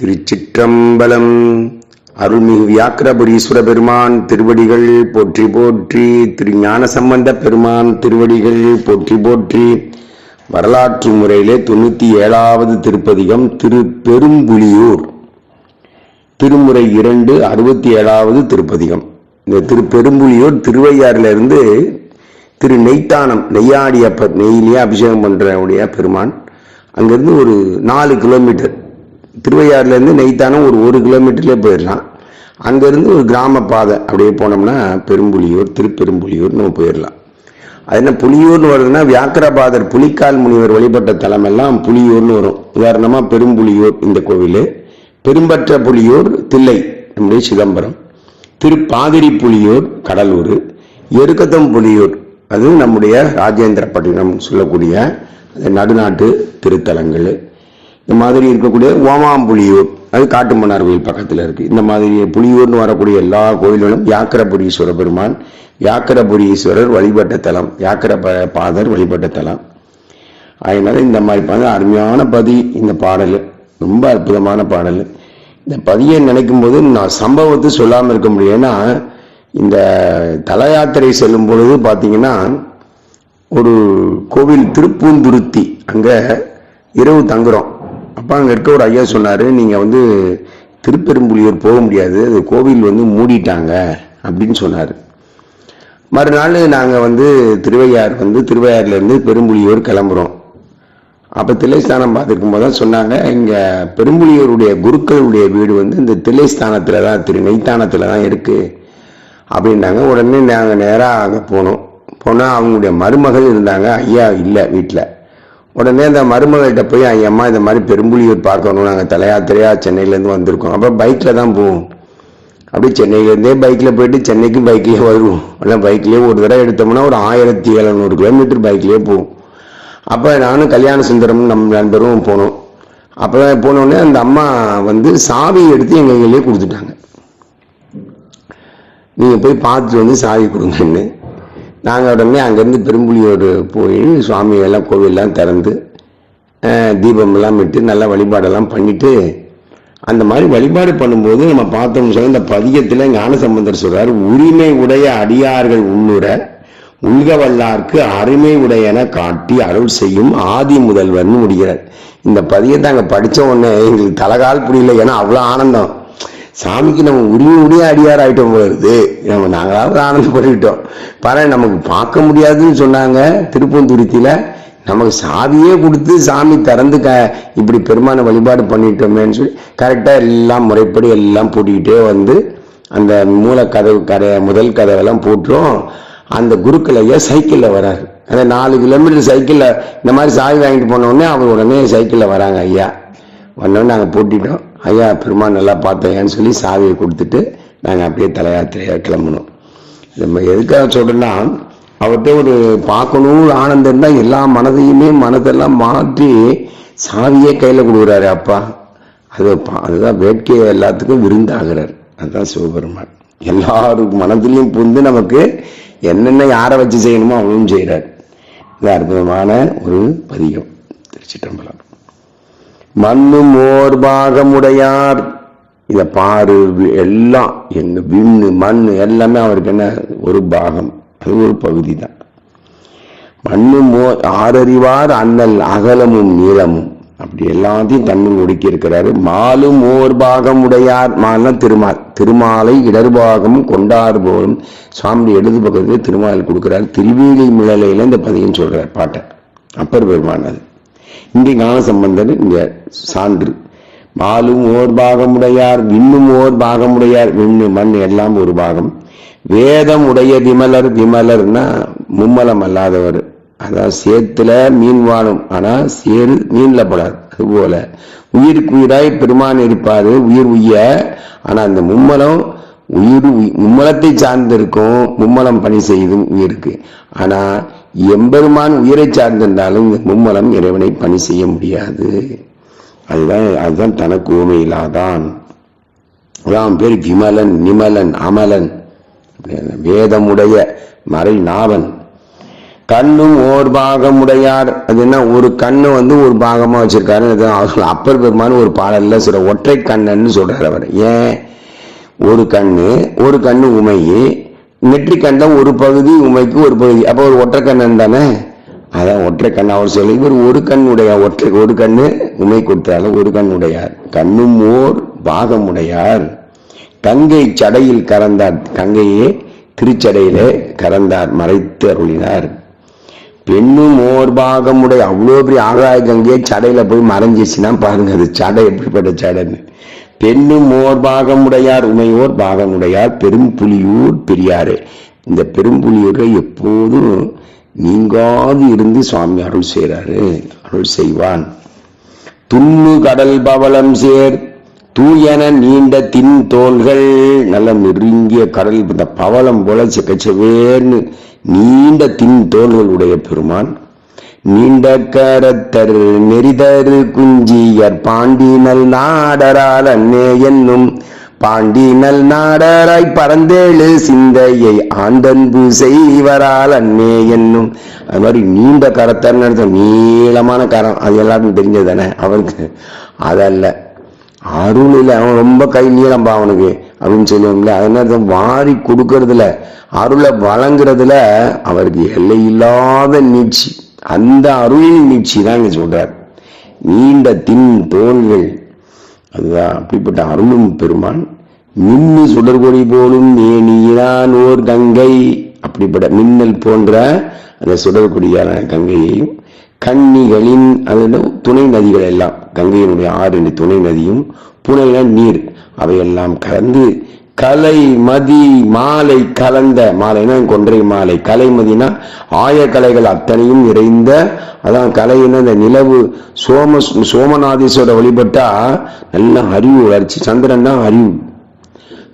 திருச்சிற்றம்பலம். அருள்மிகு வியாக்கிரபுரீஸ்வர பெருமான் திருவடிகள் போற்றி போற்றி திரு ஞான சம்பந்த பெருமான் திருவடிகள் போற்றி போற்றி. வரலாற்று முறையிலே தொண்ணூற்றி ஏழாவது திருப்பதிகம் திரு பெரும்புலியூர் திருமுறை இரண்டு அறுபத்தி ஏழாவது திருப்பதிகம். இந்த திரு பெரும்புலியூர் திருவையாறுல இருந்து திரு நெய்த்தானம் நெய்யாடியப்பர் நெய்யிலேயே அபிஷேகம் பண்றவுடைய பெருமான். அங்கிருந்து ஒரு நாலு கிலோமீட்டர். திருவையாறுலேருந்து நெய்த்தானம் ஒரு ஒரு கிலோமீட்டர்லேயே போயிடலாம். அங்கேருந்து ஒரு கிராம பாதை அப்படியே போனோம்னா பெரும்புலியூர் திருப்பெரும்புலியூர் நம்ம போயிடலாம். அது என்ன புலியூர்னு வருதுன்னா வியாக்கிரபாதர் புலிக்கால் முனிவர் வழிபட்ட தலமெல்லாம் புலியூர்னு வரும். உதாரணமாக பெரும்புலியூர் இந்த கோவில் பெரும்பற்ற புலியூர் தில்லை நம்முடைய சிதம்பரம் திருப்பாதிரி புலியூர் கடலூர் எருக்கத்தம் புலியூர் அது நம்முடைய ராஜேந்திரப்பட்டினம் சொல்லக்கூடிய நடுநாட்டு திருத்தலங்கள். இந்த மாதிரி இருக்கக்கூடிய ஓமாம்புலியூர் அது காட்டுமன்னார் கோயில் பக்கத்தில் இருக்குது இந்த மாதிரி புலியூர்னு வரக்கூடிய எல்லா கோயில்களும் யாக்கரபுரீஸ்வர பெருமான் யாக்கரபுரீஸ்வரர் வழிபட்ட தலம் யாக்கர பாதர் வழிபட்ட தலம். அதனால இந்த மாதிரி பாடல் அருமையான பதி இந்த பாடல். ரொம்ப அற்புதமான பாடல். இந்த பதியை நினைக்கும் போது நான் சம்பவத்தை சொல்லாமல் இருக்க முடியும் ஏன்னா இந்த தல யாத்திரை செல்லும் பொழுது பார்த்தீங்கன்னா ஒரு கோவில் திருப்பூந்துருத்தி. அங்கே இரவு தங்குறோம். அப்போ அங்கே இருக்க ஒரு ஐயா சொன்னார் நீங்கள் வந்து திருப்பெரும்புலியூர் போக முடியாது அது கோவில் வந்து மூடிட்டாங்க அப்படின்னு சொன்னார். மறுநாள் நாங்கள் வந்து திருவையார் வந்து திருவையாறுலேருந்து பெரும்புலியூர் கிளம்புறோம். அப்போ தில்லைஸ்தானம் பார்த்துருக்கும் போது தான் சொன்னாங்க இங்கே பெரும்புலியூருடைய குருக்களுடைய வீடு வந்து இந்த தில்லைஸ்தானத்தில் தான் திரு நெய்த்தானத்தில் தான் இருக்குது அப்படின்னாங்க. உடனே நாங்கள் நேராக அங்கே போனோம். போனால் அவங்களுடைய மருமகள் இருந்தாங்க ஐயா இல்லை வீட்டில் உடனே அந்த மருமகள்கிட்ட போய் ஐயம்மா இந்த மாதிரி பெரும்புலியூர் பார்க்கணும். நாங்கள் தலையாத்திரையாக சென்னையிலேருந்து வந்திருக்கோம். அப்போ பைக்கில் தான் போவோம். அப்படியே சென்னையிலேருந்தே பைக்கில் போயிட்டு சென்னைக்கும் பைக்லேயே வருவோம். ஆனால் பைக்லேயே ஒரு தடவை எடுத்தோம்னா ஒரு ஆயிரத்தி எழுநூறு கிலோமீட்டர் பைக்லேயே போவோம். அப்போ நானும் கல்யாண சுந்தரமும் நம்ம நண்பரும் போனோம். அப்போ போனோடனே அந்த அம்மா வந்து சாவி எடுத்து எங்கள் கையிலேயே கொடுத்துட்டாங்க. நீங்கள் போய் பார்த்துட்டு வந்து சாவி கொடுங்கன்னு. நாங்கள் உடனே அங்கேருந்து பெரும்புலியோடு போய் சுவாமியெல்லாம் கோவிலெலாம் கோவிலெல்லாம் திறந்து அஹ், தீபமெல்லாம் விட்டு நல்லா வழிபாடெல்லாம் பண்ணிவிட்டு அந்த மாதிரி வழிபாடு பண்ணும்போது நம்ம பார்த்தோம்னு சொல்லி இந்த பதியத்தில் ஞானசம்பந்தர் சொல்கிறார் உரிமை உடைய அடியார்கள் உன்னுர உள்க வல்லார்க்கு அருமை உடையன காட்டி அருள் செய்யும் ஆதி முதல்வன் முடிகிறார். இந்த பதியத்தை அங்கே படித்த உடனே எங்களுக்கு தலகால் புரியல ஏன்னா அவ்வளோ ஆனந்தம். சாமிக்கு நம்ம உரிமை உடைய அடியார் ஆயிட்டோம் போகிறது நம்ம நாங்களாவது ஆனந்தப்பட்டுக்கிட்டோம். பாரு நமக்கு பார்க்க முடியாதுன்னு சொன்னாங்க திருப்பந்துருத்தியில் நமக்கு சாவியே கொடுத்து சாமி திறந்து க இப்படி பெருமான வழிபாடு பண்ணிட்டோமேன்னு சொல்லி கரெக்டாக எல்லாம் முறைப்படி எல்லாம் பூட்டிக்கிட்டே வந்து அந்த மூல கதவு கதை முதல் கதவெல்லாம் போட்டுரும் அந்த குருக்கள் ஐயா சைக்கிளில் வராரு. அந்த நாலு கிலோமீட்டர் சைக்கிளில் இந்த மாதிரி சாவி வாங்கிட்டு போனோடனே அவர் உடனே சைக்கிளில் வராங்க ஐயா. வந்தோடனே நாங்கள் பூட்டிட்டோம். ஐயா பெருமாள் நல்லா பார்த்தேன்னு சொல்லி சாவியை கொடுத்துட்டு நாங்கள் அப்படியே தலையாத்திரையாக கிளம்பணும் நம்ம எதுக்காக சொல்கிறேன்னா அவர்கிட்ட ஒரு பார்க்கணும் ஆனந்தம் தான் எல்லா மனதையுமே மனதெல்லாம் மாற்றி சாவியே கையில் கொடுக்குறாரு அப்பா. அது பா- அதுதான் வேட்கை எல்லாத்துக்கும் விருந்தாகிறார். அதுதான் சிவபெருமான். எல்லாரும் மனதிலையும் புந்து நமக்கு என்னென்ன யாரை வச்சு செய்யணுமோ அவனும் செய்கிறார் இது அற்புதமான ஒரு பதிகம். திருச்சிட்டம்பலம் மண்ணும் ஓர் பாகமுடையார். இத பாரு வி- எல்லாம் எங்க விண்ணு மண் எல்லாமே அவருக்கு என்ன ஒரு பாகம். அது ஒரு பகுதி தான் மண்ணும் ஆறறிவார் அண்ணல் அகலமும் நீளமும். அப்படி எல்லாத்தையும் தன்னுள் ஒடுக்கி இருக்கிறாரு மாலும் ஓர் பாகம் உடையார் மாலாம் திருமால். திருமாலை இடர்பாகம் கொண்டார் போலும் சுவாமி இடது பக்கத்துல திருமால் கொடுக்கிறார். திருவேலி மிளலையில இந்த பதியம் சொல்றார் பாட்டை. அப்பர் பெருமானது இங்கே ஞான சம்பந்தர் இங்க சான்று. மாலும் ஓர் பாகமுடையார் விண்ணும் ஓர் பாகமுடையார் விண்ணு மண் எல்லாம் ஒரு பாகம். வேதம் உடைய விமலர் விமலர்னா மும்மலம் அல்லாதவர். அதான் சேத்துல மீன் வாழும் ஆனா சேரு மீன்ல படாது அதுபோல உயிருக்கு உயிராய் பெருமான் இருப்பாரு உயிர் உய்ய ஆனா அந்த மும்மலம் உயிர் மும்மலத்தை சார்ந்திருக்கும் மும்மலம் பணி செய்தும் உயிருக்கு. ஆனா எம்பெருமான் உயிரை சார்ந்திருந்தாலும் மும்மலம் இறைவனை பணி செய்ய முடியாது. அதுதான் அதுதான் தனக்கு ஊமையிலாதான் அதான் பேர் விமலன் நிமலன் அமலன். வேதமுடைய மறை நாவன். கண்ணும் ஓர் பாகமுடையார். அது என்ன ஒரு கண்ணு வந்து ஒரு பாகமாக வச்சிருக்காரு. அவர் அப்பர் பெருமான் ஒரு பாடல்ல சில ஒற்றை கண்ணன்னு சொல்கிறார் அவர். ஏன்? ஒரு கண்ணு ஒரு கண்ணு உமையி நெற்றி கண்டம் ஒரு பகுதி உமைக்கு ஒரு பகுதி. அப்போ ஒரு ஒற்றை கண்ணன் தானே? அதான் ஒற்றை கண் அவர் சொல்லி இவர் ஒரு கண்ணுடைய ஒற்றை ஒரு கண்ணு உமை கொடுத்தால ஒரு கண்ணுடையார். கண்ணும் ஓர் பாகமுடையார் கங்கை சடையில் கறந்தார். கங்கையே திருச்சடையிலே கறந்தார். மறைத்து அருளினார். பெண்ணும் ஓர் பாகமுடைய அவ்வளோ பெரிய ஆகாய கங்கையை சடையில போய் மறைஞ்சிச்சுன்னா பாருங்க அது சடை எப்படிப்பட்ட சடைன்னு. பெண்ணும் ஓர் பாகமுடையார் உமையோர் பாகமுடையார் பெரும்புலியூர் பெரியாரே. இந்த பெரும்புலியூரை எப்போதும் நீங்காது இருந்து சுவாமி அருள் செய்கிறாரு அருள் செய்வான். துண்ணு கடல் பவளம் சேர் தூயன நீண்ட தின் தோள்கள் நல்ல நெருங்கிய கடல் இந்த பவளம் போல செக்கச்சவேர்னு நீண்ட தின் தோள்களுடைய பெருமான் நீண்ட கரத்தர் நெறிதரு குஞ்சியர் பாண்டினல் நாடரால் அன்னே என்னும் பாண்டினல் நாடராய் பரந்தேழு சிந்தையை ஆண்டன்பு செய்வரால் அன்னே என்னும். அது மாதிரி நீண்ட கரத்தர்னு அர்த்தம் நீளமான கரம். அது எல்லாருக்கும் தெரிஞ்சதானே அவருக்கு அதல்ல. அருளில் அவன் ரொம்ப கை நீளம்பா அவனுக்கு. அப்படின்னு சொல்லுவோம்ல. அதனால வாரி கொடுக்கறதுல. அருளை வழங்குறதுல அவருக்கு எல்லை இல்லாத நீட்சி. அந்த அருளின் நீட்சி தான் இங்க சொல்றார். நீண்ட தின் தோள்கள் அதுதான் அப்படிப்பட்ட அருளும் பெருமான். மின்னு சுடர்கொடி போலும் மேனியினான் ஓர் கங்கை அப்படிப்பட்ட மின்னல் போன்ற அந்த சுடர்கொடியான கங்கையையும் கன்னிகளின் அது துணை நதிகள் எல்லாம் கங்கையினுடைய ஆறு துணை நதியும் புனையில நீர் அவையெல்லாம் கலந்து கலை மதி மாலை கலந்த மாலைனா கொன்றை மாலை. கலை மதினா ஆயக்கலைகள் அத்தனையும் நிறைந்த அதான் கலைன்னா இந்த நிலவு சோம சோமநாதீஸ்வர வழிபட்டா நல்லா அறிவு வளர்ச்சி. சந்திரன் தான் அறிவு.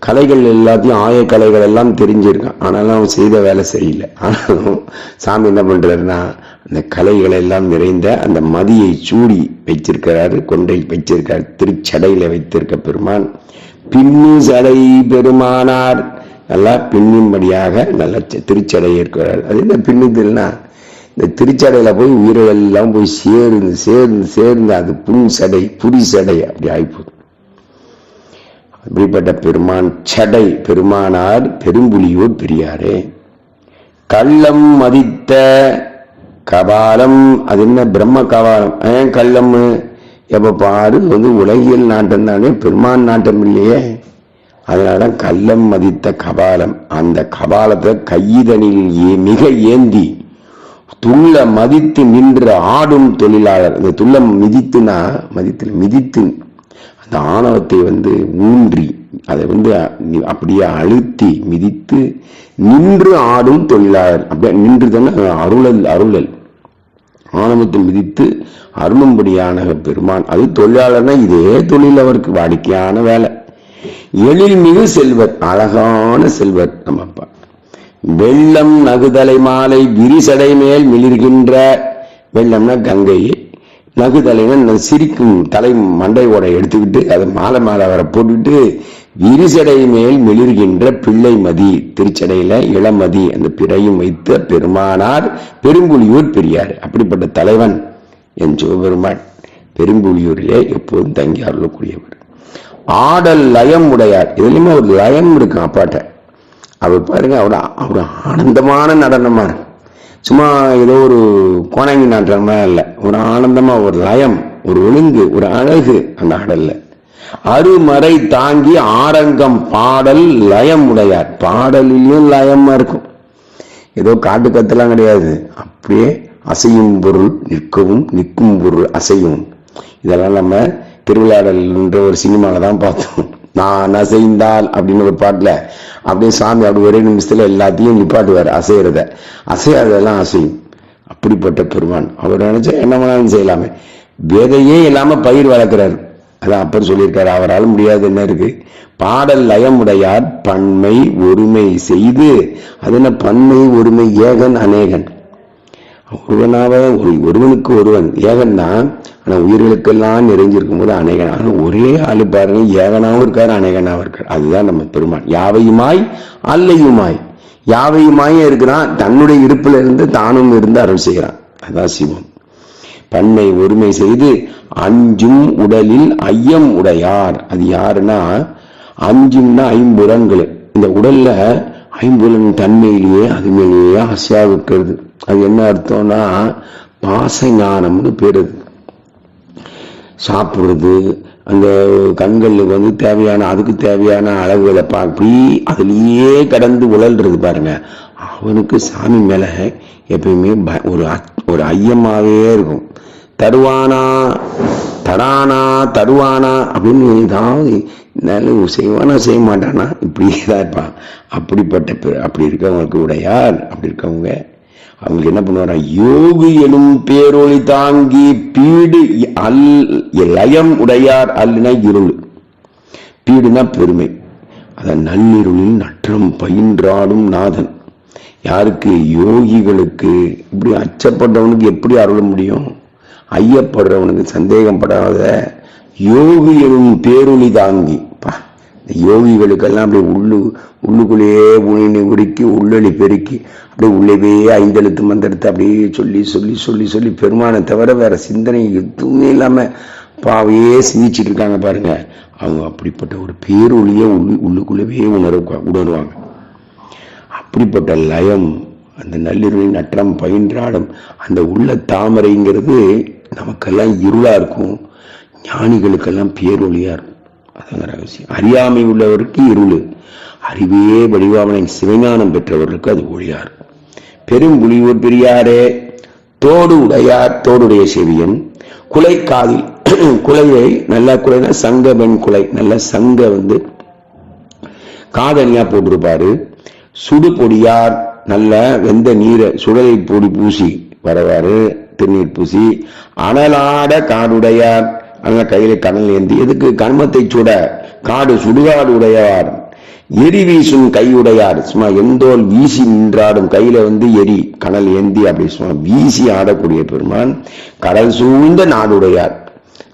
கலைகள் எல்லாத்தையும் ஆய கலைகள் எல்லாம் தெரிஞ்சிருக்கான். ஆனாலும் அவன் செய்த வேலை சரியில்லை. ஆனாலும் சாமி என்ன பண்றாருன்னா அந்த கலைகள் எல்லாம் நிறைந்த அந்த மதியை சூடி வைச்சிருக்கிறாரு. கொண்டை வச்சிருக்கார் திருச்சடையில வைத்திருக்க பெருமான். பின்னு சடை பெருமானார். நல்லா பின்னும்படியாக நல்ல திருச்சடை ஏற்கிறார். அது என்ன பின்னுதல்னா இந்த திருச்சடையில போய் உயிரை எல்லாம் போய் சேர்ந்து சேர்ந்து சேர்ந்து அது புண் சடை புரி சடை அப்படி ஆயிப்போம் அப்படிப்பட்ட பெருமான் சடை பெருமானார் பெரும்புலியூர் பெரியாரே. கள்ளம் மதித்த கபாலம் அது என்ன பிரம்ம கபாலம்? ஏன் கள்ளம்? எப்ப பாரு வந்து உலகியல் நாட்டம் தானே பெருமான் நாட்டம் இல்லையே. அதனால கள்ளம் மதித்த கபாலம். அந்த கபாலத்தை கையிதனில் மிக ஏந்தி துள்ள மதித்து நின்று ஆடும் தொழிலாளர் இந்த துள்ள மிதித்துனா மதித்து மிதித்து அந்த ஆணவத்தை வந்து ஊன்றி அதை வந்து அப்படியே அழுத்தி மிதித்து நின்று ஆடும் தொழிலாளர். அப்படியே நின்று தானே அருளல் அருளல். ஆணவத்தை மிதித்து அருமம்படியான பெருமான். அது தொழிலாளர்னா இதே தொழில் அவருக்கு வாடிக்கையான வேலை. எழில் மிகு செல்வர் அழகான செல்வர் நம்ம அப்பா. வெள்ளம் நகுதலை மாலை விரிசடை மேல் மிளிர்கின்ற வெள்ளம்னா கங்கை. நகுதலைன்னா இந்த சிரிக்கும் தலை மண்டையோட எடுத்துக்கிட்டு அதை மாலை மாலை அவரை போட்டுட்டு விரிசடை மேல் மெளிர்கின்ற பிள்ளை மதி திருச்சடையில இளமதி அந்த பிறையும் வைத்த பெருமானார் பெரும்புலியூர் பெரியார் அப்படிப்பட்ட தலைவன் என் சிவபெருமான். பெரும்புலியூரிலே எப்போதும் தங்கி அருளக்கூடியவர். ஆடல் லயம் உடையார். இதுலயுமே ஒரு லயம் இருக்கும் அப்பாட்ட அவர் பாருங்க அவர் அவர் ஆனந்தமான நடனமா சும்மா ஏதோ ஒரு கோணங்கி நடனமா இல்லை. ஒரு ஆனந்தமா ஒரு லயம் ஒரு ஒழுங்கு ஒரு அழகு அந்த ஆடல்ல. அருமறை தாங்கி ஆரங்கம் பாடல் லயம் உடையார். பாடலிலும் லயமா இருக்கும். ஏதோ காட்டு கத்தெல்லாம் கிடையாது. அப்படியே அசையும் பொருள் நிற்கவும் நிற்கும் பொருள் அசையும். இதெல்லாம் நம்ம திருவிழாடல்ன்ற ஒரு சினிமாவில் தான் பார்த்தோம். நான் அசைந்தால் அப்படின்னு ஒரு பாட்டில் அப்படியே சாமி அப்படி ஒரே நிமிஷத்துல எல்லாத்தையும் நிப்பாட்டுவார் அசைகிறத அசையாததெல்லாம் அசையும். அப்படிப்பட்ட பெருமான். அவர் நினைச்சா என்ன வேணாலும் செய்யலாமே. வேதையே இல்லாம பயிர் வளர்க்குறாரு. அதான் அப்பர் சொல்லியிருக்காரு அவரால் முடியாது என்ன இருக்கு? பாடல் லயமுடையார் பன்மை ஒருமை செய்து அது என்ன பன்மை ஒருமை? ஏகன் அநேகன். ஒருவனாக ஒரு ஒருவனுக்கு ஒருவன். ஏகன் தான் ஆனா உயிர்களுக்கெல்லாம் நிறைஞ்சிருக்கும் போது அநேகன். ஆனா ஒரே ஆளு பாருங்க ஏகனாவும் இருக்காரு அநேகனாகவும் இருக்காரு. அதுதான் நம்ம பெருமான். யாவையுமாய்? அல்லையுமாய். யாவையுமாயும் இருக்கிறான் தன்னுடைய இருப்புல இருந்து தானும் இருந்து அருள் செய்கிறான். அதான் சிவம். பண்ணை ஒருமை செய்து அஞ்சும் உடலில் ஐயம் உடையார். அது யாருன்னா? அஞ்சும்னா ஐம்புலன்கள் இந்த உடல்ல ஐம்புலன் தன்மையிலேயே அது மேலேயே ஆசையாக இருக்கிறது. அது என்ன அர்த்தம்னா பாச ஞானம்னு பேர் அது. சாப்பிடுறது அந்த கண்களுக்கு வந்து தேவையான அதுக்கு தேவையான அளவுகளை பார்ப்பி அதுலேயே கடந்து உழல்றது பாருங்க. அவனுக்கு சாமி மேல எப்பயுமே ப- ஒரு அ- ஒரு ஐயமாகவே இருக்கும். தருவானா தரானா தருவானா அப்படின்னு ஏதாவது நல்ல செய்வானா செய்ய மாட்டானா இப்படியே தான் இருப்பான். அப்படிப்பட்ட பேர் அப்படி இருக்கவங்களுக்கு உடையார் அப்படி இருக்கவங்க அவங்களுக்கு என்ன பண்ணுவாரா யோகு எனும் பேரொளி தாங்கி பீடு அல் லயம் உடையார் அல்லனா இருள். பீடுனா பெருமை. அதை நள்ளிருளில் நற்றம் பயின்றாடும் நாதன். யாருக்கு? யோகிகளுக்கு. இப்படி அச்சப்பட்டவனுக்கு எப்படி அருள முடியும்? ஐயப்படுறவனுக்கு சந்தேகப்படாத யோகி எனும் பேருளி தாங்கி. பா இந்த யோகிகளுக்கெல்லாம் அப்படியே உள்ளு உள்ளுக்குள்ளேயே உணி உருக்கி உள்ளொளி பெருக்கி அப்படியே உள்ளவே ஐந்தெழுத்து மந்திரத்தை அப்படியே சொல்லி சொல்லி சொல்லி சொல்லி பெருமானை தவிர வேற சிந்தனை எதுவுமே இல்லாமல் பாவையே சிந்திச்சுட்டு இருக்காங்க பாருங்க. அவங்க அப்படிப்பட்ட ஒரு பேரொழியை உள்ளு உள்ளுக்குள்ளவே உணர்வு உணர்வாங்க. அப்படிப்பட்ட லயம் அந்த நள்ளிரவில் நற்றம் பயின்றாடும் அந்த உள்ள தாமரைங்கிறது நமக்கெல்லாம் இருளா இருக்கும். ஞானிகளுக்கெல்லாம் பேரொழியாக இருக்கும். அதாங்க ரகசியம். அறியாமை உள்ளவருக்கு இருள். அறிவே வடிவாமனை சிவஞானம் பெற்றவருக்கு அது ஒளியாக இருக்கும். பெரும் புலியூர் பெரியாரே தோடு உடையார் தோடுடைய செவியன். குலை காதில் குலையை நல்ல குலைனா சங்க பெண் குலை. நல்ல சங்க வந்து காதனியா போட்டிருப்பாரு. சுடு பொடியார் நல்ல வெந்த நீரை சுடலை பொடி பூசி வரவாறு திருநீர் பூசி அனலாட காடுடையார். அதனால் கையில கடல் ஏந்தி எதுக்கு? கர்மத்தை சுட. காடு சுடுகாடு உடையார் எரி வீசும் கையுடையார். சும்மா எந்தோல் வீசி நின்றாடும். கையில வந்து எரி கனல் ஏந்தி அப்படி சும்மா வீசி ஆடக்கூடிய பெருமான் கடல் சூழ்ந்த நாடுடையார்.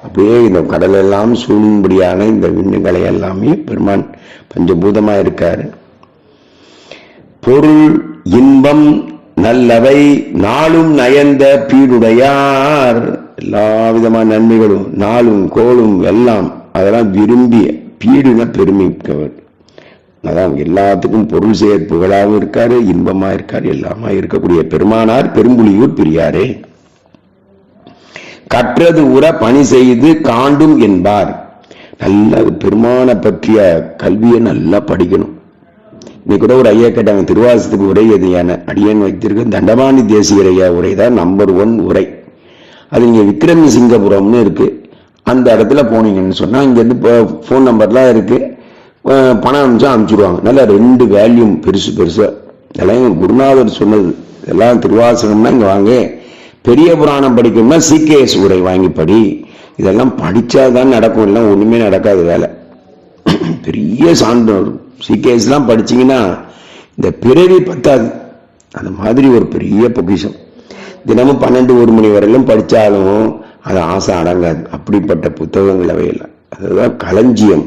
அப்படியே இந்த கடல் எல்லாம் சூழும்படியான இந்த விண்ணுகளை எல்லாமே பெருமான் பஞ்சபூதமா இருக்காரு பொருள் இன்பம் நல்லவை நாளும் நயந்த பீடுடையார். எல்லா விதமான நன்மைகளும் நாளும் கோளும் எல்லாம் அதெல்லாம் விரும்பிய பீடுன பெருமைக்கவர். அதான் எல்லாத்துக்கும் பொருள் செயற் புகழாகவும் இருக்காரு இன்பமா இருக்காரு எல்லாமா இருக்கக்கூடிய பெருமானார் பெரும்புலியூர் பெரியாரே. கற்றது உற பணி செய்து காண்டும் என்பார். நல்ல பெருமான பற்றிய கல்வியை நல்லா படிக்கணும். இன்னைக்கு கூட ஒரு ஐயா கேட்டாங்க திருவாசத்துக்கு உரை எது? என அடியேன் வைத்திருக்க தண்டபாணி தேசியர் ஐயா உரை தான் நம்பர் ஒன் உரை. அது இங்கே விக்ரம சிங்கபுரம்னு இருக்குது அந்த இடத்துல போனீங்கன்னு சொன்னால் இங்கேருந்து இப்போ ஃபோன் நம்பர்லாம் இருக்குது பணம் அனுப்பிச்சா அனுப்பிச்சிடுவாங்க. நல்லா ரெண்டு வேல்யூம் பெருசு பெருசாக இதெல்லாம் எங்க குருநாதர் சொன்னது. இதெல்லாம் திருவாசகம்னா இங்கே வாங்க. பெரிய புராணம் படிக்கணும்னா சிகேஎஸ் உரை வாங்கி படி. இதெல்லாம் படித்தாதான் நடக்கும். இல்லை ஒன்றுமே நடக்காது வேலை. பெரிய சான்று சிகேஸ்லாம் படிச்சீங்கன்னா இந்த பிறவி பத்தாது. அந்த மாதிரி ஒரு பெரிய பொக்கிஷம். தினமும் பன்னெண்டு ஒரு மணி வரையிலும் படித்தாலும் அது ஆசை அடங்காது. அப்படிப்பட்ட புத்தகங்கள் அவையெல்லாம். அதுதான் களஞ்சியம்.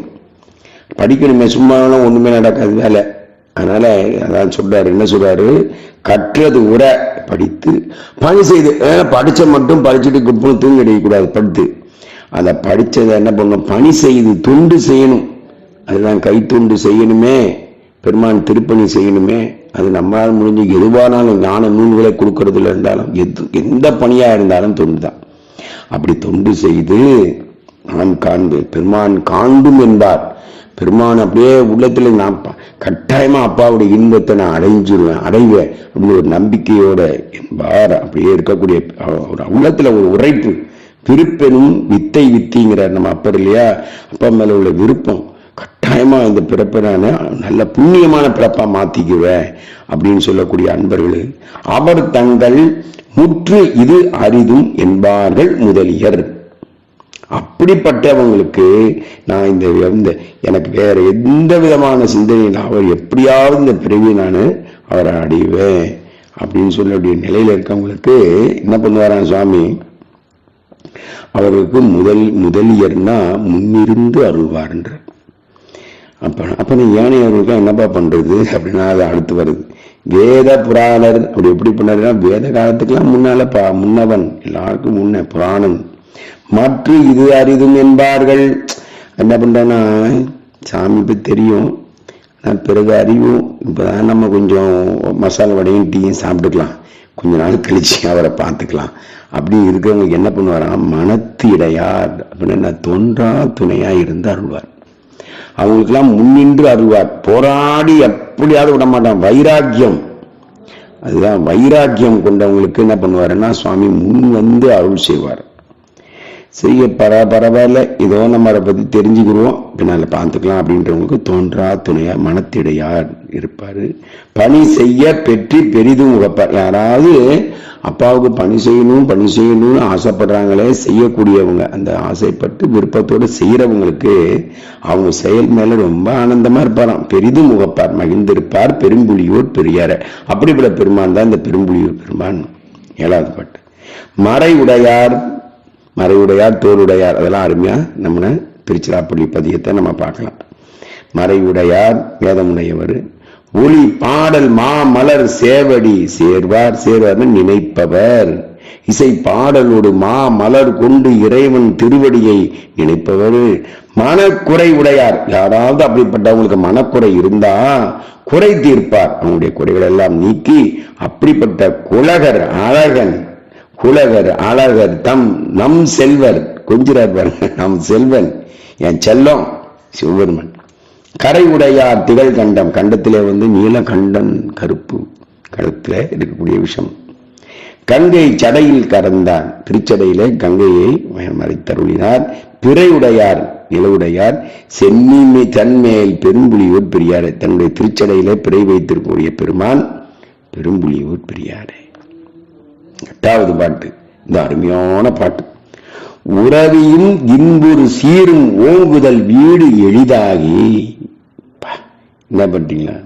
படிக்கணுமே சும்மாலாம் ஒன்றுமே நடக்காது வேலை. அதனால் அதான் சொல்கிறாரு என்ன சொல்கிறாரு கற்றது உரை படித்து பணி செய்து. படித்த மட்டும் படிச்சுட்டு குப்புன்னு தூங்கி அடிக்கக்கூடாது படுத்து. அதை படித்ததை என்ன பண்ணணும்? பணி செய்து துண்டு செய்யணும். அதுதான் கைத்தொண்டு செய்யணுமே பெருமான் திருப்பணி செய்யணுமே அது நம்மளால் முடிஞ்சு எதுவானாலும் ஞான நூல்களை கொடுக்கறதுல இருந்தாலும் எது எந்த பணியாக இருந்தாலும் தொண்டு தான் அப்படி தொண்டு செய்து நான் காண்பு பெருமான் காண்டும் என்பார். பெருமான் அப்படியே உள்ளத்துல நான் கட்டாயமாக அப்பாவுடைய இன்பத்தை நான் அடைஞ்சிருவேன் அடைவேன் அப்படின்னு ஒரு நம்பிக்கையோட என்பார். அப்படியே இருக்கக்கூடிய ஒரு உள்ளத்துல ஒரு உரைப்பு விருப்பெனும் வித்தை வித்திங்கிறார் நம்ம அப்பர் இல்லையா? அப்பா மேல உள்ள விருப்பம் கட்டாயமா இந்த பிறப்பை நான் நல்ல புண்ணியமான பிறப்பா மாத்திக்குவேன் அப்படின்னு சொல்லக்கூடிய அன்பர்கள் அவர் தங்கள் முற்று இது அரிதும் என்பார்கள் முதலியர். அப்படிப்பட்டவங்களுக்கு நான் இந்த எனக்கு வேற எந்த விதமான சிந்தனையில் அவர் எப்படியாவது இந்த பிறவி நான் அவரை அடைவேன் அப்படின்னு சொல்லக்கூடிய நிலையில இருக்கவங்களுக்கு என்ன பண்ணுவாரான் சுவாமி? அவருக்கு முதல் முதலியர்னா முன்னிருந்து அருள்வார்ன்ற அப்போ அப்போ நீ ஏனையவர்களுக்கு என்னப்பா பண்றது? அப்படின்னா அது அடுத்து வருது. வேத புராணர் அப்படி எப்படி பண்ணாருன்னா வேத காலத்துக்கெல்லாம் முன்னால பா முன்னவன் எல்லாருக்கும் முன்ன புராணன். மற்ற இது அரிதும் என்பார்கள். என்ன பண்றேன்னா சாமி இப்போ தெரியும். ஆனால் பிறகு அறிவும். இப்பதான் நம்ம கொஞ்சம் மசாலா வடையும் டீயும் சாப்பிட்டுக்கலாம். கொஞ்ச நாள் கழிச்சு அவரை பார்த்துக்கலாம். அப்படி இருக்கிறவங்க என்ன பண்ணுவாராம் மனத்து இடையார் அப்படின்னா தொன்றா துணையாக இருந்து அருள்வார். அவங்களுக்கெல்லாம் முன்னின்று அருள்வார் போராடி எப்படியாவது விட மாட்டான். வைராக்கியம். அதுதான் வைராக்கியம் கொண்டவங்களுக்கு என்ன பண்ணுவாருன்னா சுவாமி முன் வந்து அருள் செய்வார். செய்ய பர பரவாயில்ல. ஏதோ நம்ம அதை பற்றி தெரிஞ்சுக்கிறோம் பின்னால் பார்த்துக்கலாம் அப்படின்றவங்களுக்கு தோன்றா துணையா மனத்திடையார் இருப்பார். பணி செய்ய பெற்றி பெரிதும் உகப்பார் யாராவது அப்பாவுக்கு பணி செய்யணும் பணி செய்யணும்னு ஆசைப்படுறாங்களே செய்யக்கூடியவங்க. அந்த ஆசைப்பட்டு விருப்பத்தோடு செய்கிறவங்களுக்கு அவங்க செயல் மேலே ரொம்ப ஆனந்தமாக இருப்பாராம். பெரிதும் உகப்பார் மகிழ்ந்திருப்பார் பெரும்புலியூர் பெரியார. அப்படிப்பட்ட பெருமான் தான் இந்த பெரும்புலியூர் பெருமான். ஏழாவது பாட்டு. மறை உடையார் மறைவுடையார் தோளுடையார் அதெல்லாம் அருமையாக நம்ம திருச்சிராப்பள்ளி பதியத்தை நம்ம பார்க்கலாம். மறைவுடையார் வேதமுடையவர் ஒளி பாடல் மா மலர் சேவடி சேர்வார். சேர்வார்னு நினைப்பவர். இசை பாடலோடு மா மலர் கொண்டு இறைவன் திருவடியை நினைப்பவர். மனக்குறை உடையார். யாராவது அப்படிப்பட்டவங்களுக்கு மனக்குறை இருந்தா குறை தீர்ப்பார். அவங்களுடைய குறைகள் எல்லாம் நீக்கி அப்படிப்பட்ட குலகர் அழகன் குலவர் அழகர் தம் நம் செல்வர். கொஞ்சிறார் பாருங்க நம் செல்வன். என் செல்லம் சிவபெருமன். கரை உடையார் திகழ் கண்டம். கண்டத்திலே வந்து நீலகண்டன் கருப்பு கழுத்துல இருக்கக்கூடிய விஷயம் கங்கை சடையில் கறந்தான் திருச்சடையிலே கங்கையை மறைத்தருளினார் பிறையுடையார் நிலவுடையார் சென்னிமை தன்மேல் பெரும்புலியூர் பெரியார். தன்னுடைய திருச்சடையிலே பிறை வைத்திருக்கக்கூடிய பெருமான் பெரும்புலியூர் பெரியாரே. எட்டாவது பாட்டு. இந்த அருமையான பாட்டு. உறவியும் இன்புறு சீரும் ஓங்குதல் வீடு எளிதாகி. என்ன பண்றீங்களா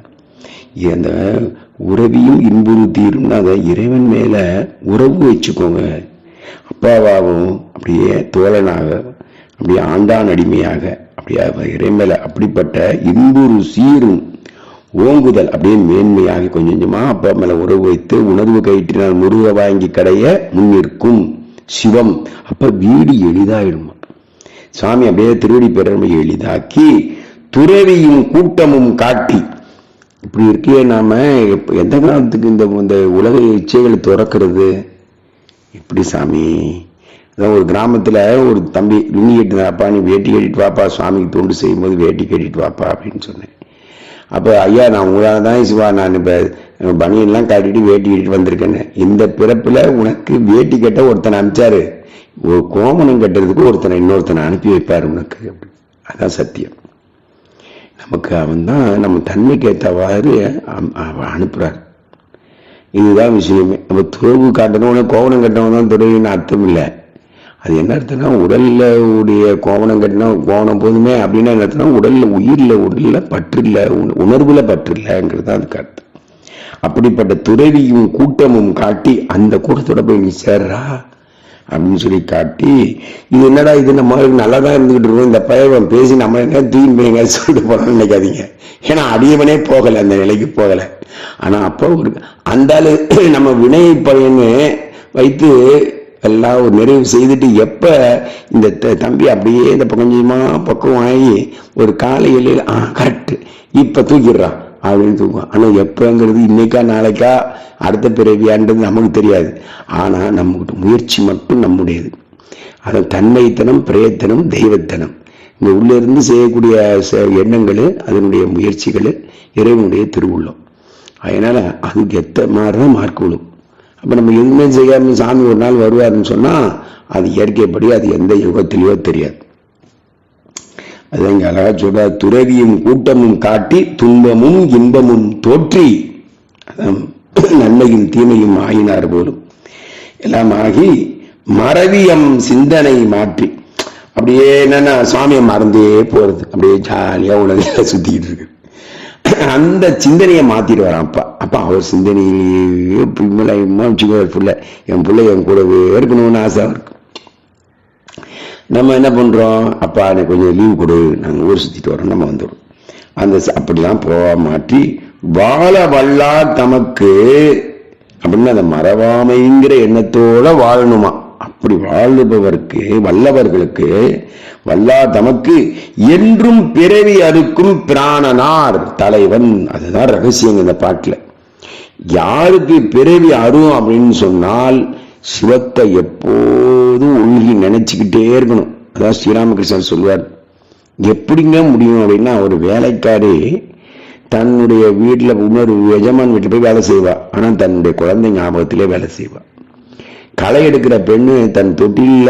அந்த உறவியும் இன்புறு தீரும்னா அதை இறைவன் மேல உறவு வச்சுக்கோங்க. அப்பாவாகவும் அப்படியே தோழனாக அப்படியே ஆண்டான் அடிமையாக அப்படியே இறைமேல மேல அப்படிப்பட்ட இன்புறு சீரும் ஓங்குதல் அப்படியே மேன்மையாகி கொஞ்சம் கொஞ்சமா அப்பா மேல உறவு வைத்து உணர்வு கயிற்றினால் முருக வாங்கி கடைய முன்னிற்கும் சிவம். அப்ப வீடு எளிதாயிடுமா சாமி அப்படியே திருவடி பெருமை எளிதாக்கி துறவியும் கூட்டமும் காட்டி. இப்படி இருக்கே நாம எந்த காலத்துக்கு இந்த இந்த உலக இச்சைகளை துறக்கிறது? எப்படி சாமி? அதான் ஒரு கிராமத்துல ஒரு தம்பி லுங்கி கட்டினாப்பா நீ வேட்டி கட்டிட்டு வாப்பா சுவாமிக்கு தொண்டு செய்யும்போது வேட்டி கட்டிட்டு வாப்பா அப்படின்னு சொன்னேன். அப்போ ஐயா நான் உங்களால் தான் சிவா நான் இப்போ பனியன்லாம் காட்டிட்டு வேட்டி கட்டிட்டு வந்திருக்கேன்னு. இந்த பிறப்பில் உனக்கு வேட்டி கட்ட ஒருத்தனை அனுப்பிச்சாரு. ஒரு கோமணம் கட்டுறதுக்கு ஒருத்தனை இன்னொருத்தனை அனுப்பி வைப்பாரு உனக்கு அப்படி அதான் சத்தியம். நமக்கு அவன் தான் நம்ம தன்மைக்கு ஏற்றவாறு அனுப்புகிறார் அவன் இதுதான் விஷயமே. நம்ம துறவு காட்டணும் கோவணம் கட்டணும் தான் துறவின்னு அர்த்தம் இல்லை. அது என்ன அர்த்தம்னா உடல்ல உடைய கோவணம் கட்டினா கோவணம் போதுமே அப்படின்னா என்ன அர்த்தம்னா உடல்ல உயிரில் உடல்ல பற்று உணர்வுல பற்று இல்லைங்கிறது தான் அதுக்கு அர்த்தம். அப்படிப்பட்ட துறவியும் கூட்டமும் காட்டி அந்த கூட்டத்தோட போய் நீ சேர்றா அப்படின்னு சொல்லி காட்டி இது என்னடா இது நம்ம நல்லா தான் இருந்துகிட்டு இருக்கோம் இந்த பையன் பேசி நம்ம என்ன தூயின் சொல்லிட்டு போறோம்னு நினைக்காதீங்க. ஏன்னா அடியவனே போகலை அந்த நிலைக்கு போகலை. ஆனால் அப்போ ஒரு அந்த நம்ம வினை பையன்னு வைத்து எல்லாம் ஒரு நிறைவு செய்துட்டு எப்போ இந்த த- தம்பி அப்படியே இந்த பக்கம் வாங்கி பக்குவம் ஆகி ஒரு காலையில் ஆ கரெக்டு. இப்போ தூக்கிடுறான் அப்படின்னு தூக்கும் ஆனால் எப்போங்கிறது இன்னைக்கா நாளைக்கா அடுத்த பிறவியான்றது நமக்கு தெரியாது. ஆனால் நம்மகிட்ட முயற்சி மட்டும் நம்முடையது. அதை தன்மைத்தனம் பிரயத்தனம் தெய்வத்தனம். இந்த உள்ளிருந்து செய்யக்கூடிய ச- எண்ணங்கள் அதனுடைய முயற்சிகள் இறைவனுடைய திருவுள்ளம். அதனால் அதுக்கு எத்த மாதிரிதான் மார்க் விழும் அப்ப நம்ம எதுவுமே செய்யாம சாமி ஒரு நாள் வருவாருன்னு சொன்னா அது இயற்கைப்படி அது எந்த யுகத்திலேயோ தெரியாது. அது இங்க அழகா சொல்ற துறவியும் கூட்டமும் காட்டி துன்பமும் இன்பமும் தோற்றி நன்மையும் தீமையும் ஆயினார் போலும். எல்லாம் ஆகி மறவியம் சிந்தனை மாற்றி. அப்படியே என்னன்னா சுவாமியை மறந்தே போறது. அப்படியே ஜாலியா உலகில சுத்திக்கிட்டு இருக்கு. அந்த சிந்தனையை மாத்திட்டு வரான் அப்பா. அப்பா அவர் சிந்தனையிலேயே பிள்ளை வச்சுக்கோ பிள்ளை என் பிள்ளை என் கூடவே இருக்கணும்னு ஆசை இருக்கு நம்ம என்ன பண்றோம்? அப்பா எனக்கு கொஞ்சம் லீவ் கொடு. நாங்கள் ஊர் சுத்திட்டு வரோம். நம்ம வந்துடும் அந்த அப்படிலாம் போக மாற்றி வாழ வல்லார் தமக்கு அப்படின்னு அந்த மறவாமைங்கிற எண்ணத்தோட வாழணுமா? அப்படி வாழுபவருக்கு வல்லவர்களுக்கு வல்லா தமக்கு என்றும் பிறவி அறுக்கும் பிராணனார் தலைவன். அதுதான் ரகசியம் இந்த பாட்டில். யாருக்கு பிறவி அரும் அப்படின்னு சொன்னால் சிவத்தை எப்போதும் உள்கி நினைச்சுக்கிட்டே இருக்கணும். அதான் ஸ்ரீராமகிருஷ்ணன் சொல்வார். எப்படிங்க முடியும் அப்படின்னா ஒரு வேலைக்காரி தன்னுடைய வீட்டில் இன்னொரு எஜமான் வீட்டில் போய் வேலை செய்வா. ஆனால் தன்னுடைய குழந்தை ஞாபகத்திலே வேலை செய்வா. களை எடுக்கிற பெண்ணு தன் தொட்டில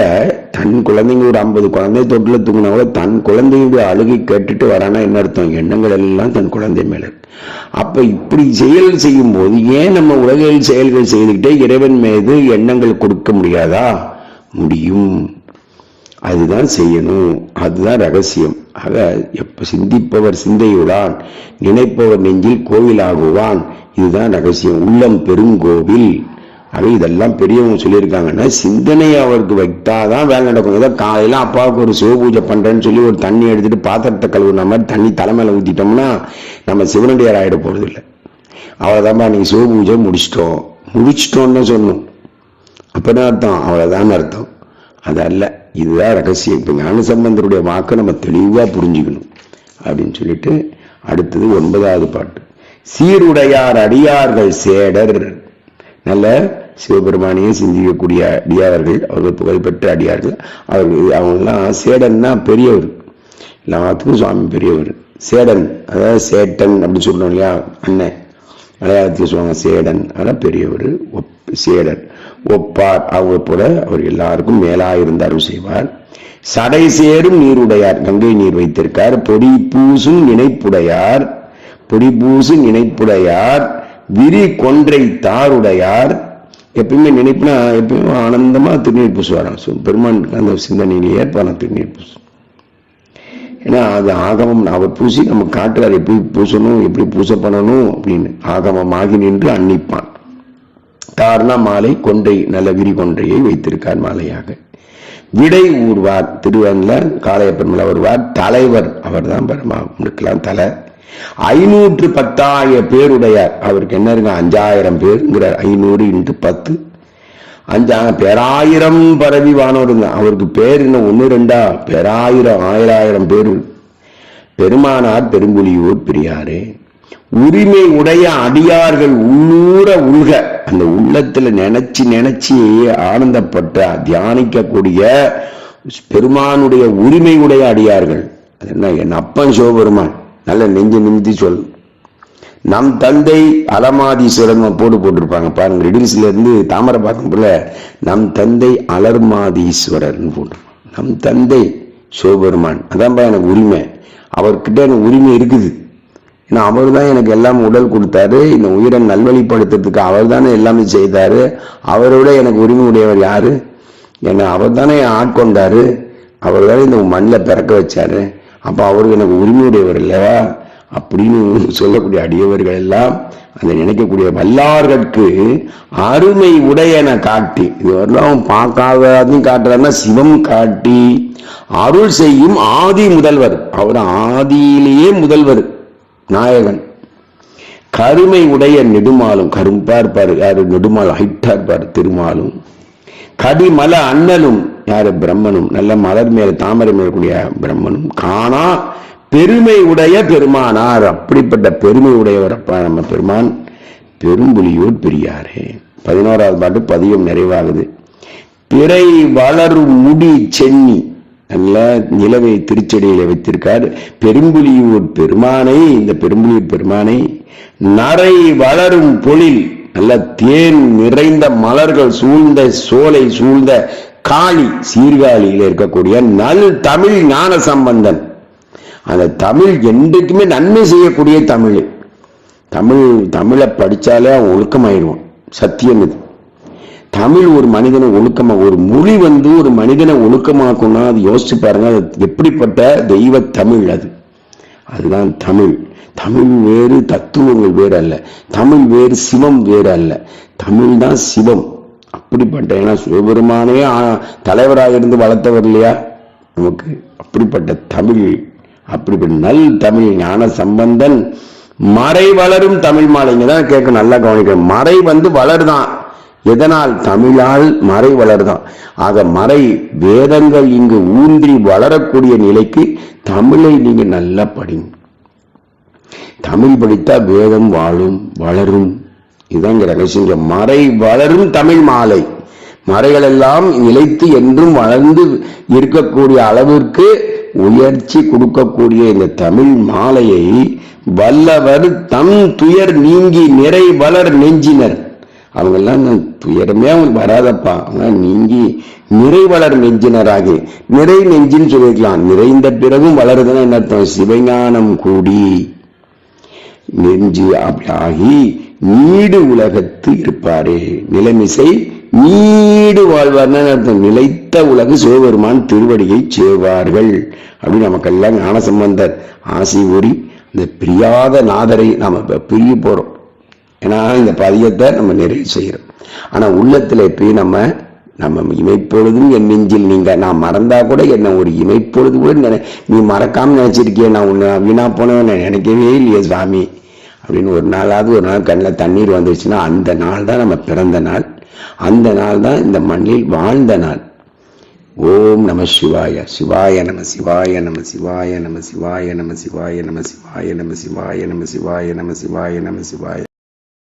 தன் குழந்தைங்க ஒரு ஐம்பது குழந்தை தொட்டில தூங்கினா கூட தன் குழந்தையுடைய அழுகை கேட்டுட்டு வரானா என்ன அர்த்தம்? எண்ணங்கள் எல்லாம் தன் குழந்தை மேல அப்போ அப்ப இப்படி செயல் செய்யும் போது ஏன் நம்ம உலகில் செயல்கள் செய்துக்கிட்டே இறைவன் மீது எண்ணங்கள் கொடுக்க முடியாதா? முடியும். அதுதான் செய்யணும். அதுதான் ரகசியம். ஆக எப்ப சிந்திப்பவர் சிந்தையுடான் நினைப்பவர் நெஞ்சில் கோவிலாகுவான். இதுதான் ரகசியம். உள்ளம் பெருங்கோவில். ஆனால் இதெல்லாம் பெரியவங்க சொல்லியிருக்காங்கன்னா சிந்தனையை அவருக்கு வைத்தாதான் வேலை நடக்கும். ஏதோ காலையில் அப்பாவுக்கு ஒரு சிவ பூஜை சொல்லி ஒரு தண்ணி எடுத்துட்டு பாத்திரத்தை கழுவுன மாதிரி தண்ணி தலைமையில் ஊற்றிட்டோம்னா நம்ம சிவனடியார் ஆயிட போகிறது இல்லை. அவ்வளோதான்ப்பா நீங்கள் சிவ பூஜை முடிச்சிட்டோம். முடிச்சிட்டோம்னு சொன்னோம் அப்போதான் அர்த்தம். அவ்வளோதான் அர்த்தம். அது அல்ல. இதுதான் ரகசியம். இப்போ ஞானசம்பந்தருடைய வாக்கை நம்ம தெளிவாக புரிஞ்சுக்கணும். அப்படின்னு சொல்லிட்டு அடுத்தது ஒன்பதாவது பாட்டு. சீருடையார் அடியார்கள் சேடர். நல்ல சிவபெருமானையும் சிந்திக்கக்கூடிய அடியார்கள் அவர்கள் புகழ்பெற்ற அடியார்கள். அவர்கள் அவங்கெல்லாம் சேடன்னா பெரியவர். எல்லாத்துக்கும் சுவாமி பெரியவர். சேடன் அதாவது சேட்டன் அப்படின்னு சொல்கிறோம் இல்லையா அண்ணன். மலையாளத்தில் சொல்லுவாங்க சேடன். அதான் பெரியவர் ஒப் சேடன். ஒப்பார் அவங்க போல அவர் எல்லாருக்கும் மேலா இருந்து அருள் செய்வார். சடை சேரும் நீருடையார் கங்கை நீர் வைத்திருக்கார். பொடி பூசும் நினைப்புடையார். பொடி பூசும் நினைப்புடையார். விரி கொன்றை தாருடையார். எப்பயுமே நினைப்புனா எப்பயுமே ஆனந்தமா திருநீர் பூசுவாராம். So, பெருமான் அந்த சிந்தனையில் ஏற்பான திருநீர் பூசு. ஏன்னா அது ஆகமம் அவர் பூசி நம்ம காட்டுறார் எப்படி பூசணும் எப்படி பூசை பண்ணணும் அப்படின்னு. ஆகமமாகி நின்று அன்னிப்பான். தார்னா மாலை கொன்றை நல்ல விரி கொன்றையை வைத்திருக்கார் மாலையாக. விடை ஊர்வார் திருவன்ல காளையப்பெருமலை வருவார் தலைவர் அவர் தான் பெருமா இருக்கலாம் தலை. ஐநூற்று பத்தாயிரம் பேருடையார் அவருக்கு என்ன இருக்கு? அஞ்சாயிரம் பேருங்கிறார். ஐநூறு இன்ட்டு பத்து. அஞ்சா பேராயிரம் பரவி வானோருங்க. அவருக்கு பேர் என்ன? ஒன்று ரெண்டா? பேராயிரம் ஆயிராயிரம் பேர். பெருமானார் பெருங்குழியூர் பெரியாரு. உரிமை உடைய அடியார்கள் உள்ளூர உள்க அந்த உள்ளத்துல நினைச்சு நினைச்சு ஆனந்தப்பட்ட தியானிக்கக்கூடிய பெருமானுடைய உரிமை உடைய அடியார்கள். அது என்ன? என் அப்பன் சிவபெருமான். நல்ல நெஞ்சு நிமித்தி சொல். நம் தந்தை அலமாதீஸ்வரன் போட்டு போட்டிருப்பாங்க பாருங்க. ரிடில்ஸ்ல இருந்து தாமரபாக்கம் போல நம் தந்தை அலர்மாதீஸ்வரர்னு போட்டிருப்பாங்க. நம் தந்தை சிவபெருமான். அதான்பா எனக்கு உரிமை. அவர்கிட்ட எனக்கு உரிமை இருக்குது. ஏன்னா அவர் தான் எனக்கு எல்லாம் உடல் கொடுத்தாரு. இந்த உயிரை நல்வழிப்படுத்துறதுக்கு அவர் தானே எல்லாமே செய்தாரு. அவரோட எனக்கு உரிமை உடையவர் யாரு? என்னை அவர் தானே ஆட்கொண்டாரு. அவர் தானே இந்த மண்ணில் பிறக்க வச்சாரு. அப்போ அவருக்கு எனக்கு உரிமையுடையவர் இல்லையா? அப்படின்னு சொல்லக்கூடிய அடியவர்கள் எல்லாம் அதை நினைக்கக்கூடிய வல்லார்களுக்கு அருமை உடையன காட்டி. இது வரலாம் பார்க்காததையும் காட்டுறாருன்னா சிவம் காட்டி. அருள் செய்யும் ஆதி முதல்வர். அவர் ஆதியிலேயே முதல்வர் நாயகன். கருமை உடைய நெடுமாலும் கரும்பா இருப்பாரு யாரு? நெடுமாலும் ஹைட்டா இருப்பாரு திருமாலும். கடிமல அண்ணலும் யாரு? பிரம்மனும். நல்ல மலர் மேல தாமரை மேல கூடிய பிரம்மனும். காணா பெருமை உடைய பெருமானார். அப்படிப்பட்ட பெருமை உடையவர் அப்பா நம்ம பெருமான். பெரும்புலியூர் பெரியாரே. பதினோராவது பாட்டு பதியம் நிறைவாகுது. பிறை வளரும் முடி சென்னி. நல்ல நிலவை திருச்செடியில வைத்திருக்கார். பெரும்புலியூர் பெருமானை இந்த பெரும்புலியூர் பெருமானை. நரை வளரும் பொழில். நல்ல தேன் நிறைந்த மலர்கள் சூழ்ந்த சோலை சூழ்ந்த காளி சீர்காழியில இருக்கக்கூடிய நல் தமிழ் ஞான சம்பந்தன். அந்த தமிழ் என்றைக்குமே நன்மை செய்யக்கூடிய தமிழ். தமிழ் தமிழை படிச்சாலே அவன் ஒழுக்கமாயிடுவான். சத்தியம் இது. தமிழ் ஒரு மனிதனை ஒழுக்கமா ஒரு மொழி வந்து ஒரு மனிதனை ஒழுக்கமாக்கும்னா அது யோசிச்சு பாருங்க அது எப்படிப்பட்ட தெய்வ தமிழ் அது. அதுதான் தமிழ். தமிழ் வேறு தத்துவங்கள் வேறு அல்ல. தமிழ் வேறு சிவம் வேறு அல்ல. தமிழ் தான் சிவம். அப்படிப்பட்ட ஏன்னா சிவபெருமானே தலைவராக இருந்து வளர்த்தவர் இல்லையா? நமக்கு அப்படிப்பட்ட தமிழ் அப்படிப்பட்ட நல் தமிழ் ஞான சம்பந்தன் மறை வளரும் தமிழ் மாலைங்க தான் கேட்க நல்லா கவனிக்கணும். மறை வந்து வளருதான். எதனால்? தமிழால் மறை வளருதான். ஆக மறை வேதங்கள் இங்கு ஊன்றி வளரக்கூடிய நிலைக்கு தமிழை நீங்க நல்லா படிங்க. தமிழ் படித்தா வேதம் வாழும் வளரும். இதாங்க ரகசியம் மறை வளரும் தமிழ் மாலை. மறைகள் எல்லாம் நிலைத்து என்றும் வளர்ந்து இருக்கக்கூடிய அளவிற்கு உயர்ச்சி கொடுக்கக்கூடிய இந்த தமிழ் மாலையை வல்லவர் தம் துயர் நீங்கி நிறை வளர் நெஞ்சினர். அவங்கெல்லாம் எல்லாம் துயரமே அவங்களுக்கு வராதப்பா. அவங்க நீங்கி நிறை வளர் நெஞ்சினராகி நிறை நெஞ்சின்னு சொல்லிக்கலாம் நிறைந்த பிறகும் வளருதுன்னா என்ன அர்த்தம்? சிவஞானம் கூடி நெஞ்சு அப்படி ஆகி நீடு உலகத்து இருப்பாரே. நிலைமிசை நீடு வாழ்வார்னா அர்த்தம்? நிலைத்த உலகு சிவபெருமான் திருவடியை சேவார்கள் அப்படின்னு நமக்கெல்லாம் ஞான சம்பந்தர் ஆசை ஊறி இந்த பிரியாத நாதரை நாம இப்ப பிரிய போறோம். ஏன்னா இந்த பதியத்தை நம்ம நிறைவு செய்கிறோம் ஆனா உள்ளத்துல எப்பயும் நம்ம நம்ம இமைப்பொழுதும் என் நெஞ்சில் நீங்க நான் மறந்தா கூட என்ன ஒரு இமைப்பொழுது கூட நினை- நீ மறக்காம நினைச்சிருக்கிய நான் உன்னை வீணா போனவன் நினைக்கவே இல்லையே சுவாமி. அப்படின்னு ஒரு நாளாவது ஒரு நாள் கண்ணில் தண்ணீர் வந்துருச்சுன்னா அந்த நாள் தான் நம்ம பிறந்த நாள். அந்த நாள் தான் இந்த மண்ணில் வாழ்ந்த நாள். ஓம் நம சிவாய. சிவாய நம சிவாய நம சிவாய நம சிவாய நம சிவாய நம சிவாய நம சிவாய நம சிவாய நம சிவாய நம சிவாய